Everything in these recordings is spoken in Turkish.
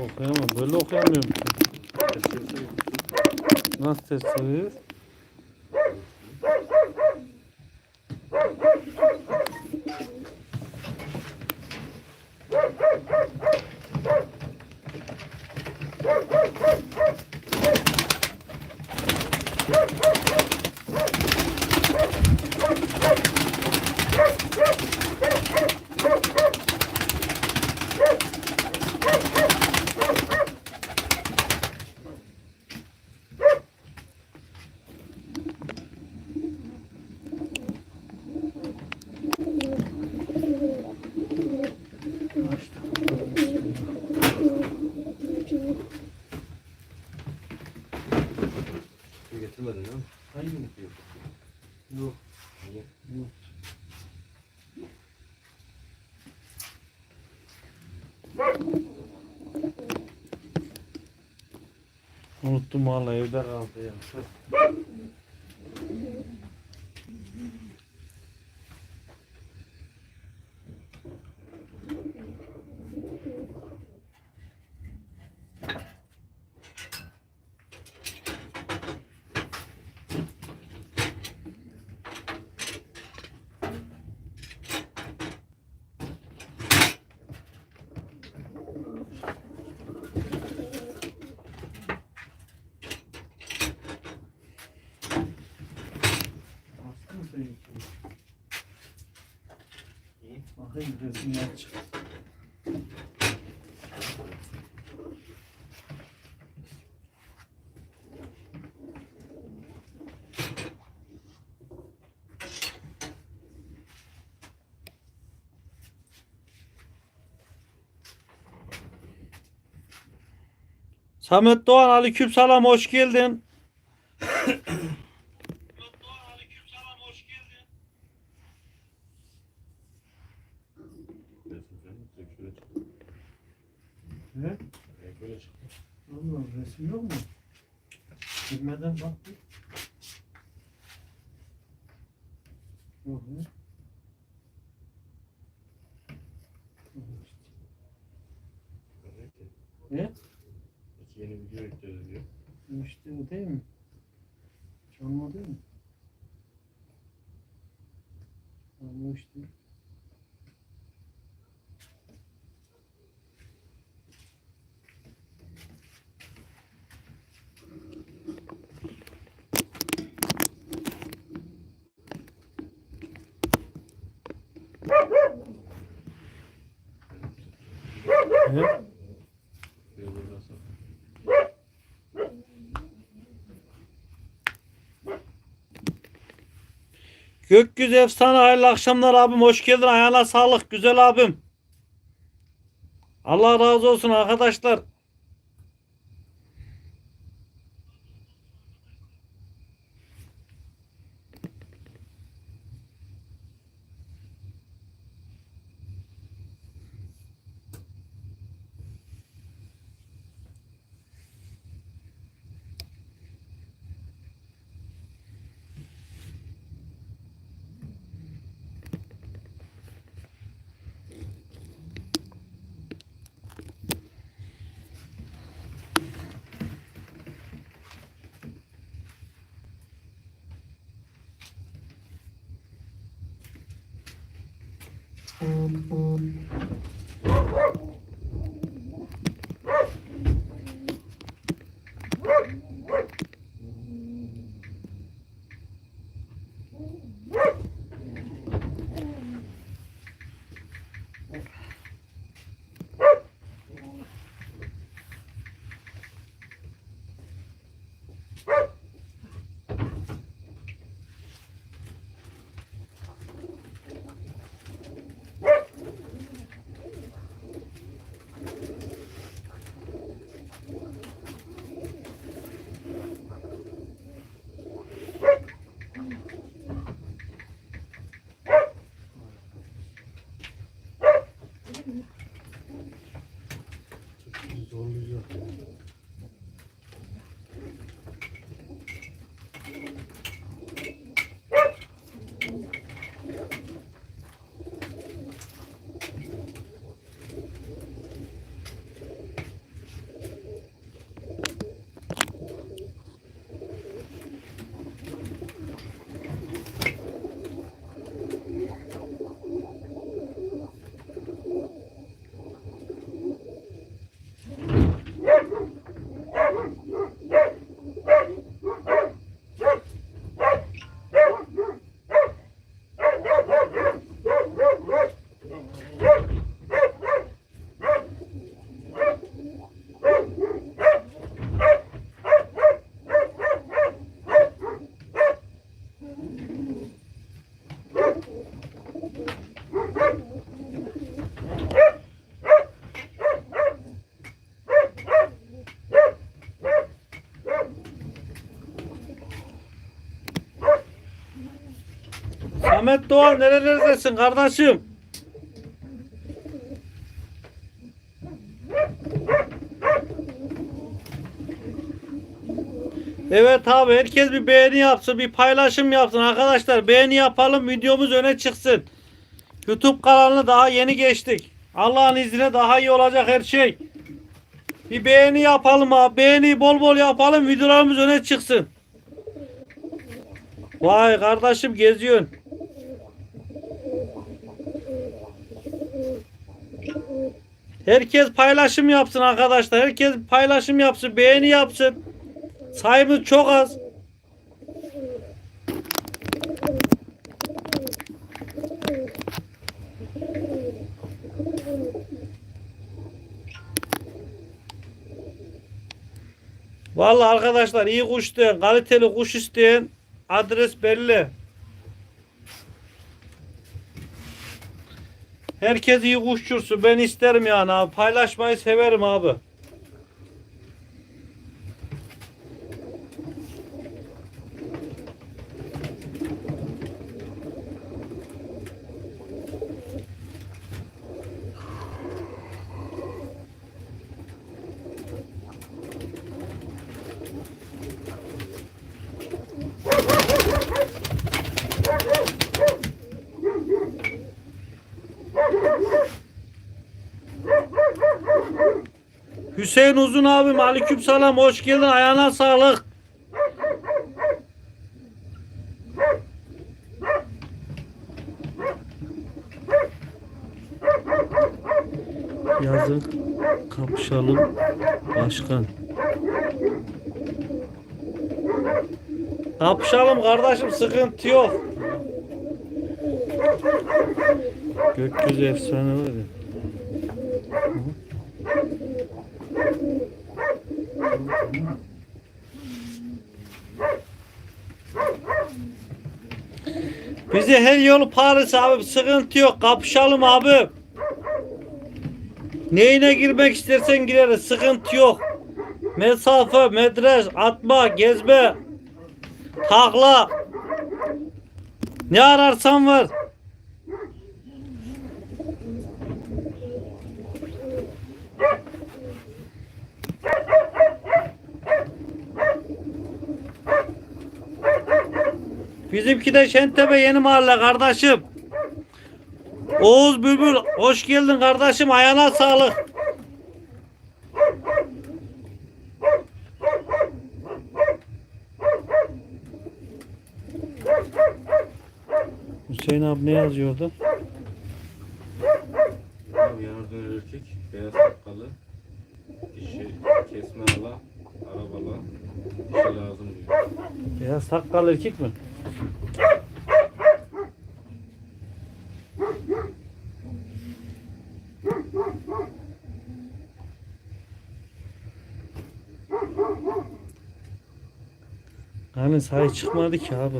Okuyamam. Böyle okuyamıyorum. Nasıl ters çeviriyoruz? Getirmedin değil mi? Hayır. Yok. Yok. Niye? Yok. Unuttum vallahi evde kaldı ya. Bastın mı sen yükünü? İyi. Bakayım resimler çık. Samet Doğan aleykümselam hoş geldin. Resim falan yok. Direkt şöyle çıktı. Ne? Direkt böyle çıktı. Allah resim yok mu? Bilmeden bak bir. Yok. Ne? İki yeni video yükleriz diyor. İşte o değil mi? Canlı değil mi? Canlı işte. Evet. Bir buradan sonra. Gökyüzü efsane hayırlı akşamlar abim hoş geldin ayağına sağlık güzel abim. Allah razı olsun arkadaşlar. thank Samet Doğan nerelerdesin kardeşim? Evet abi herkes bir beğeni yapsın, bir paylaşım yapsın arkadaşlar. Beğeni yapalım, videomuz öne çıksın. YouTube kanalını daha yeni geçtik. Allah'ın izniyle daha iyi olacak her şey. Bir beğeni yapalım abi. Beğeni bol bol yapalım, videolarımız öne çıksın. Vay kardeşim geziyorsun. Herkes paylaşım yapsın arkadaşlar. Herkes paylaşım yapsın, beğeni yapsın. Sayımız çok az. Vallahi arkadaşlar iyi kuş isteyen, kaliteli kuş isteyen adres belli. Herkes iyi kuşçursun. Ben isterim yani abi. Paylaşmayı severim abi. Hüseyin Uzun abim aleyküm selam hoş geldin ayağına sağlık. Yazın kapışalım başkan. Kapışalım kardeşim sıkıntı yok. Gökyüzü efsane var ya. Bize her yolu Paris abi sıkıntı yok kapışalım abi. Neyine girmek istersen gireriz sıkıntı yok. Mesafe, metres, atma, gezme, takla. Ne ararsan var. Bizimki de Şentepe yeni mahalle kardeşim. Oğuz Bülbül hoş geldin kardeşim ayağına sağlık. Hüseyin abi ne yazıyordu? Abi yardım erkek, beyaz sakallı, dişi kesme ala, arabalı, dişi lazım diyor. Beyaz sakallı erkek mi? Hani sahi çıkmadı ki abi.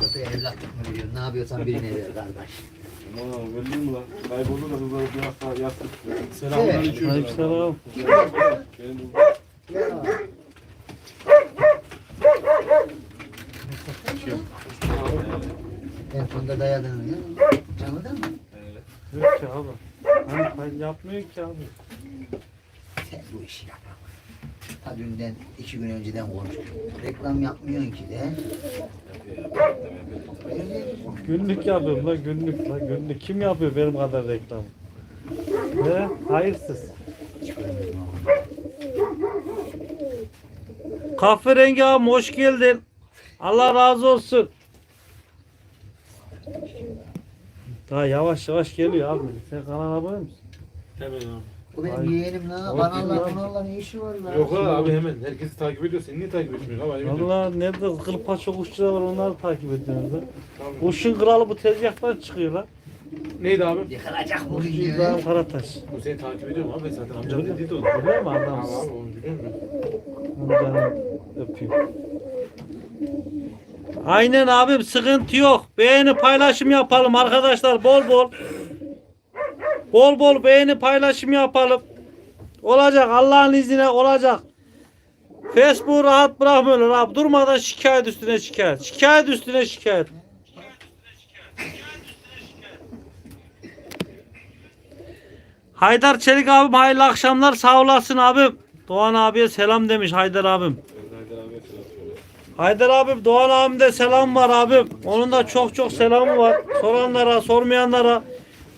Köpeğe evlatlık mı veriyor? Ne yapıyorsan birine ver kardeş. Aman verdin mi lan? Kayboldu da kızlar bir hafta yastık. Selamünaleyküm. Aleykümselam. Benim sonunda dayadın ya. Canlıdan mı? Yok ki abi. Hani yapmıyor ki abi. Sen bu işi yap. Ta dünden iki gün önceden konuştuk. Reklam yapmıyorsun ki de. Günlük yapıyorum la günlük la günlük. Kim yapıyor benim kadar reklam? Ne? Hayırsız. Kahverengi abi hoş geldin. Allah razı olsun. Daha yavaş yavaş geliyor abi. Sen kanala abone musun? Hemen abi. O benim Ay. yeğenim lan. Ama Kanallar bilmiyorum. kanallar ne işi var lan? Yok abi hemen. Herkesi takip ediyor. Seni niye takip etmiyor? Ama emin Valla nerede kırpaça kuşçular var onları takip ediyoruz da. Kuşun kralı bu tezgahtan çıkıyor lan. Neydi abi? Yıkılacak bugün Kuşçu diyor. İbrahim Karataş. Bu seni takip ediyor mu abi? Zaten amcam Biliyorum. dediydi o. Biliyor musun adam? Tamam abi onu biliyor musun? Amcanı öpüyor. Aynen abim sıkıntı yok. Beğeni paylaşım yapalım arkadaşlar bol bol. Bol bol beğeni paylaşım yapalım. Olacak Allah'ın izniyle olacak. Facebook rahat bırakmıyorlar abi. Durmadan şikayet üstüne şikayet. Şikayet üstüne şikayet. Haydar Çelik abim hayırlı akşamlar sağ olasın abim. Doğan abiye selam demiş Haydar abim. Haydar abim Doğan abim de selam var abim. Onun da çok çok selamı var. Soranlara sormayanlara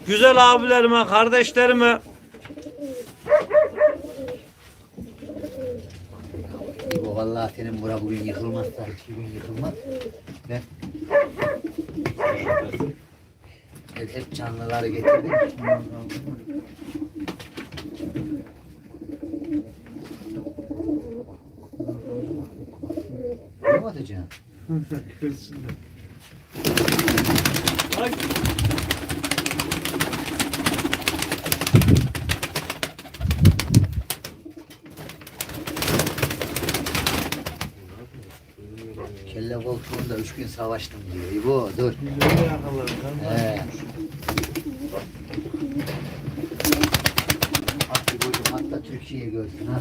güzel abilerime kardeşlerime Bu vallahi senin bura bugün yıkılmazsa iki gün yıkılmaz. Ben hep, hep canlıları getirdim. Ne atacaksın? Ay. Kelle koltuğunda üç gün savaştım diyor. İbo dur. He. At İbo'cum hatta Türkiye'yi gördün ha.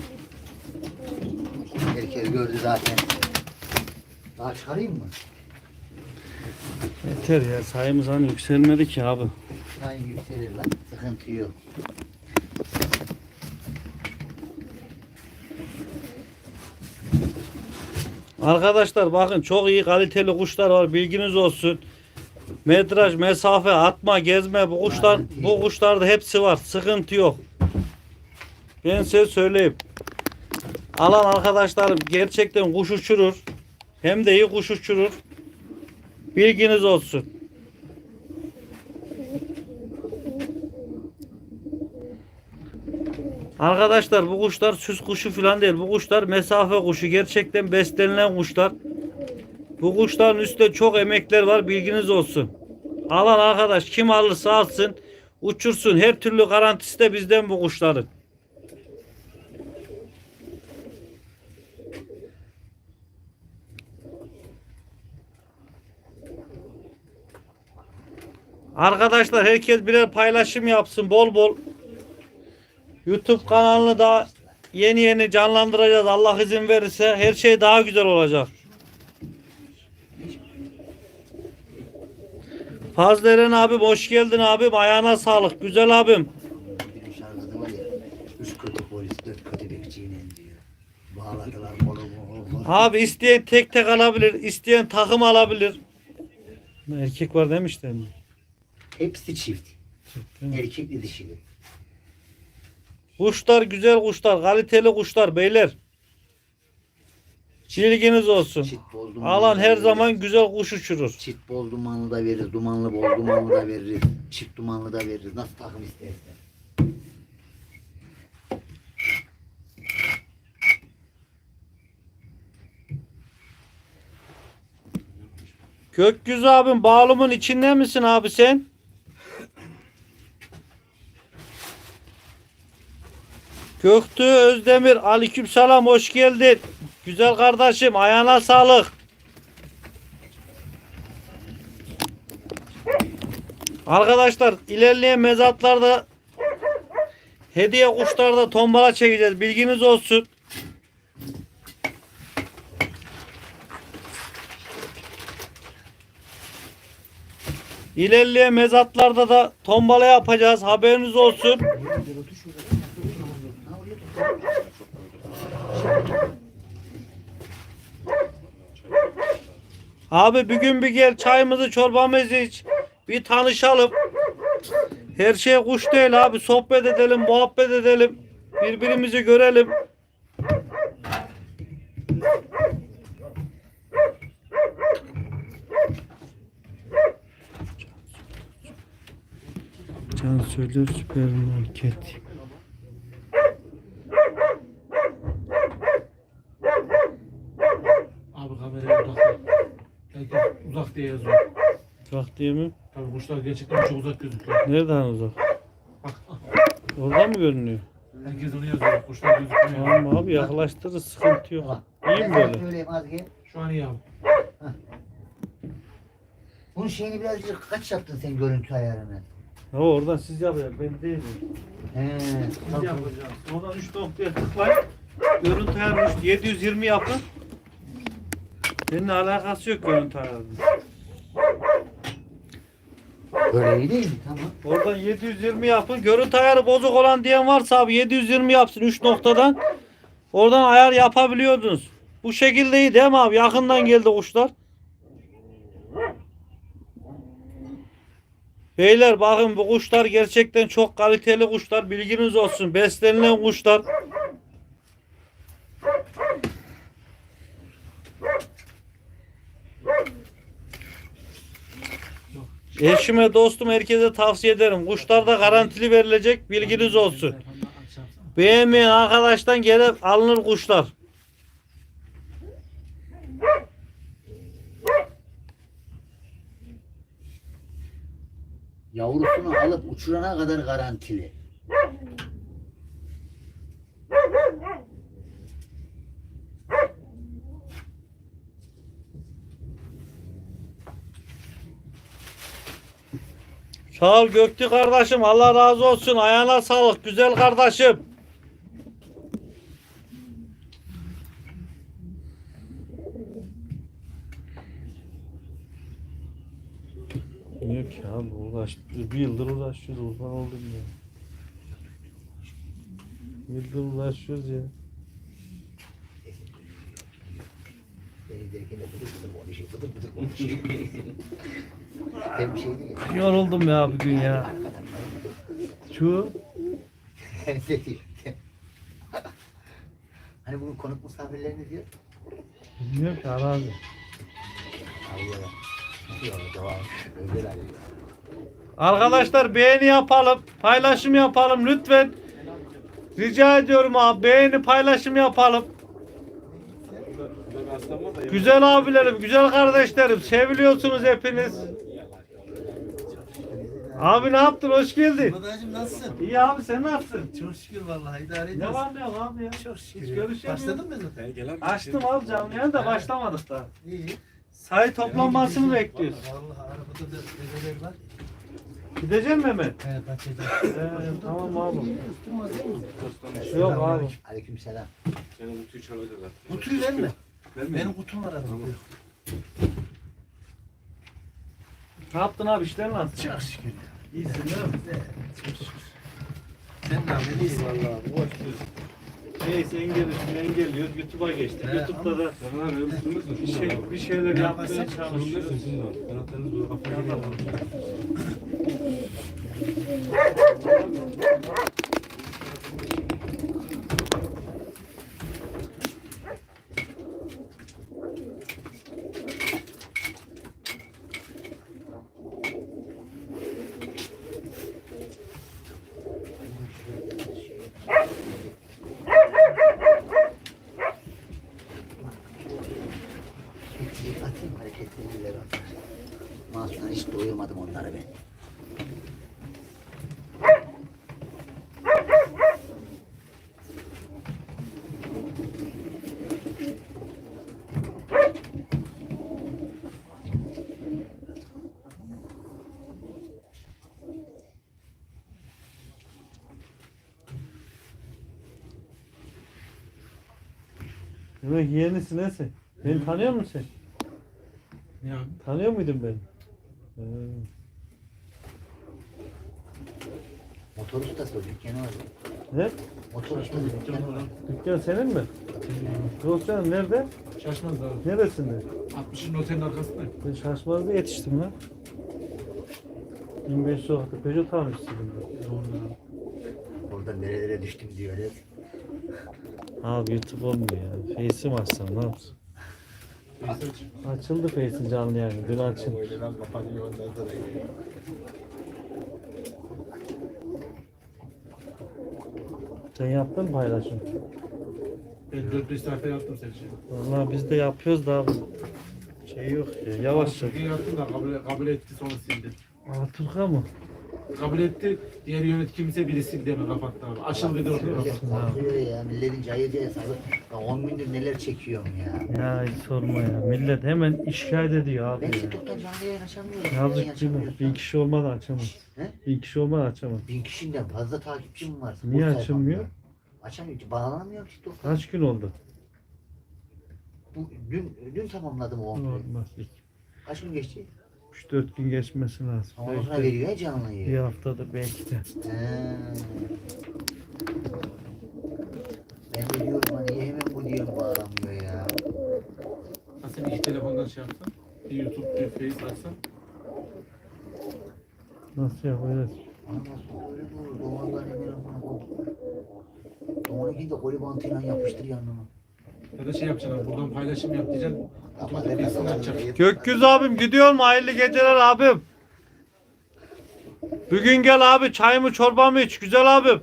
Herkes gördü zaten. Daha çıkarayım mı? Yeter ya sayımız hani yükselmedi ki abi. Sayın yükselir lan. Sıkıntı yok. Arkadaşlar bakın çok iyi kaliteli kuşlar var bilginiz olsun. Metraj, mesafe, atma, gezme bu kuşlar bu kuşlarda hepsi var. Sıkıntı yok. Ben size söyleyeyim. Alan arkadaşlarım gerçekten kuş uçurur. Hem de iyi kuş uçurur. Bilginiz olsun. Arkadaşlar bu kuşlar süs kuşu falan değil. Bu kuşlar mesafe kuşu. Gerçekten beslenilen kuşlar. Bu kuşların üstte çok emekler var. Bilginiz olsun. Alan arkadaş kim alırsa alsın. Uçursun. Her türlü garantisi de bizden bu kuşların. Arkadaşlar herkes birer paylaşım yapsın bol bol. YouTube kanalını da yeni yeni canlandıracağız. Allah izin verirse her şey daha güzel olacak. Fazlı Eren abim hoş geldin abim. Ayağına sağlık. Güzel abim. Benim şarkıda var ya. Üç kötü polis, dört kötü bekçiyle diyor. Bağladılar kolumu. kolumu. Abi isteyen tek tek alabilir. isteyen takım alabilir. Erkek var demişler mi? Hepsi çift. Erkekli dişili. Kuşlar güzel kuşlar. Kaliteli kuşlar beyler. Bilginiz olsun. Alan her veririz. zaman güzel kuş uçurur. Çit bol dumanlı da veririz. Dumanlı bol dumanlı da veririz. Çift dumanlı da veririz. Nasıl takım istersen. Gökyüzü abim bağlamın içinde misin abi sen? Göktü Özdemir aleykümselam hoş geldin. Güzel kardeşim ayağına sağlık. Arkadaşlar ilerleyen mezatlarda hediye kuşlarda tombala çekeceğiz. Bilginiz olsun. İlerleyen mezatlarda da tombala yapacağız. Haberiniz olsun. Abi bir gün bir gel çayımızı çorbamızı iç. Bir tanışalım. Her şey kuş değil abi. Sohbet edelim, muhabbet edelim. Birbirimizi görelim. Can söylüyor süpermarket. Diye yazıyor. Bak diye mi? Tabii kuşlar gerçekten çok uzak gözüküyor. Nereden uzak? Bak Oradan mı görünüyor? herkes onu yazıyor. Kuşlar gözükmüyor. Tamam abi yaklaştırırız sıkıntı yok. İyi mi böyle? Söyleyeyim az gel. Şu an iyi abi. Bunun şeyini birazcık kaç yaptın sen görüntü ayarını? Ha oradan siz yapın ben değilim. He. Siz tamam. yapacağız. Oradan 3 noktaya tıklayın. Görüntü ayarı 3, 720 yapın. Seninle alakası yok görüntü ayarının. Böyle iyi değil mi? Tamam. Oradan 720 yapın. Görüntü ayarı bozuk olan diyen varsa abi 720 yapsın 3 noktadan. Oradan ayar yapabiliyordunuz. Bu şekilde iyi değil mi abi? Yakından geldi kuşlar. Beyler bakın bu kuşlar gerçekten çok kaliteli kuşlar. Bilginiz olsun. Beslenilen kuşlar. Eşime, dostum, herkese tavsiye ederim. Kuşlarda garantili verilecek. Bilginiz olsun. Beğenmeyen arkadaştan gelip alınır kuşlar. Yavrusunu alıp uçurana kadar garantili. Sağ ol Göktü kardeşim. Allah razı olsun. Ayağına sağlık. Güzel kardeşim. Yok ya abi uğraş. Bir yıldır uğraşıyoruz. Uzman oldum ya. Bir yıldır uğraşıyoruz ya. Beni derken de bıdık bıdık konuşuyor, bıdık bıdık konuşuyor. Ben bir şey değil. Yoruldum ya bugün ya. Şu hani bugün konuk misafirleriniz diyor. bilmiyorum ki arazi. Arkadaşlar beğeni yapalım. Paylaşım yapalım lütfen. Rica ediyorum abi beğeni paylaşım yapalım. Güzel abilerim, güzel kardeşlerim. Seviliyorsunuz hepiniz. Abi ne yaptın? Hoş geldin. Madacım nasılsın? İyi abi sen nasılsın? Çok şükür vallahi idare Ne ediyoruz. var ne yok abi ya? Çok Hiç şükür. görüşemiyoruz. Başladın mı zaten? Gel abi. Açtım abi canlı yayını da başlamadık daha. İyi. Sayı toplanmasını bekliyoruz. Vallahi arabada da bebeler var. Gideceğim mi hemen? He kaçacak. Ee, tamam abi. Dostum, Yok abi. Aleyküm selam. Senin kutuyu çalacaklar. Kutuyu verme. Verme. Benim kutum var arabada. Ne yaptın abi işler nasıl? Çok şükür. İyisin değil mi? Çok şükür. Sen ne yapıyorsun? İyisin. Vallahi boş Neyse engelliyorsun engelliyoruz. YouTube'a geçtik. He, YouTube'da da bir, şey, bir şeyler yapmaya çalışıyoruz. değil sizin de. Kanatlarınız böyle kafaya geliyor. Atayım hareketli eller atar. Mahsun'a hiç doyurmadım onları ben. Demek yeğenisin sen. Beni tanıyor musun sen? Ya. Tanıyor muydun beni? Ee, Motor ustası o dükkanı var. ne? Motor ustası dükkanı var. Dükkan senin mi? Dosyan nerede? Şaşmaz abi. Neresinde? 60'ın otelin arkasında. Ben şaşmazda yetiştim lan. 25 sokakta Peugeot tamircisiydim ben. Doğru abi. Oradan nerelere düştüm diyor öyle. Abi YouTube olmuyor ya. Face'im açsam ne yapsın? Açıldı Face'in canlı yani. Dün açıldı. Sen yaptın mı paylaşım? Ben 4 5 saatte yaptım sen şimdi. Vallahi biz de yapıyoruz da abi. Şey yok ya. Yavaşça. Bugün yaptım da kabul, kabul etti sonra sildi. Alaturka mı? Kabul etti. Diğer yönet kimse biri sildi hemen kapattı abi. Açıldı bir orada kapattı. Korkuyor ya. Milletin cayıcı hesabı. Ya 10 gündür neler çekiyorum ya. Ya hiç sorma ya. Millet hemen şikayet ediyor abi Ben ya. TikTok'tan canlı yayın açamıyorum. Yazık değil mi? Bin kişi olmadan açamaz. He? Bin kişi olmadan açamaz. Bin kişiden fazla takipçim var. Niye Bu sayfamda. açılmıyor? Açamıyorum. Bağlanamıyorum TikTok'ta. Kaç gün oldu? Bu, dün, dün tamamladım o. Normal. Kaç gün geçti? 3-4 gün geçmesi lazım. Belki de veriyor ya canlı bir haftadır belki de. He. Ben de diyorum hani niye hemen bu diyorum bağlanmıyor ya. Ha sen iki telefondan şey yapsan. Bir YouTube, bir Face açsan. Nasıl yapacağız? Ama nasıl öyle bu? Doğan'dan hemen amına koydum. Doğan'ınki de koli bantıyla yapıştır yanına. Ya da şey yapacaksın. Buradan paylaşım yap diyeceksin. Gökyüzü abim gidiyor mu? Hayırlı geceler abim. Bugün gel abi çayımı çorbamı iç güzel abim.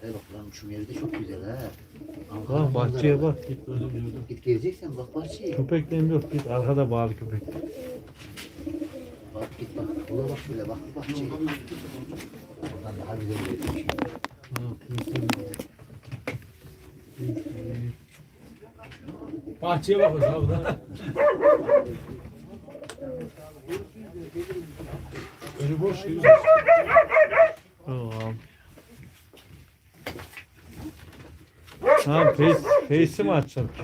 Hele bak lan şu yeri de çok güzel ha. Bak bahçeye manzaralı. bak. Git. Git gezeceksen bak bahçeye. Köpeklerim yok git arkada bağlı köpek. Bak git bak. Ula bak şöyle bak bahçeye. Oradan daha güzel görünüyor. Bahçeye bakıyoruz abi da. Önü boş gibi. Tamam. Tamam face, face'i mi açacağım ki?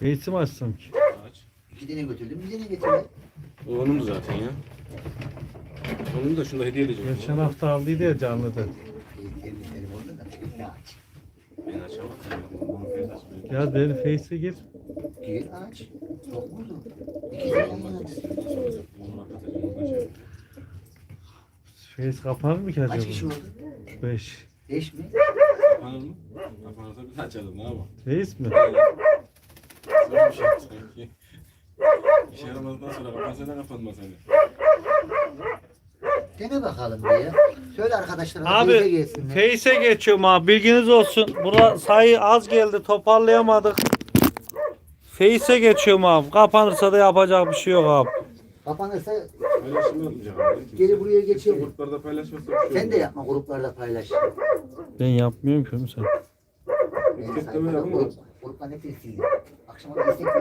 Face'i mi açsam ki? Aç. İki tane götürdüm. Bir tane getirdim. O onun zaten ya. Onu da şunda hediye edeceğim. Geçen hafta aldıydı ya. Kendi telefonda da aç. Ben. Ya beni face'e gir. Gir aç. Çok vurdu. İki tane. Face kapanır mı ki acaba? Kaç kişi oldu? 5. Beş mi? Kapanır mı? Kapanırsa bir açalım. Ne yapalım? Face mi? Zor bir şey sanki. İşe yaramazdan sonra kapansa ne kapanmaz hani. Dene bakalım bir ya. Söyle arkadaşlarına Abi bize gelsinler. Face'e geçiyorum abi bilginiz olsun. Bura sayı az geldi toparlayamadık. Face'e geçiyorum abi. Kapanırsa da yapacak bir şey yok abi. Kapanırsa Paylaşım yapmayacağım. abi. Geri buraya geçelim. Gruplarda paylaşmazsa bir şey sen de olmaz. yapma gruplarda paylaş. Ben yapmıyorum ki oğlum sen. Benim Tek de sayfada böyle ama- grup, grupta ne sildim. Akşama destek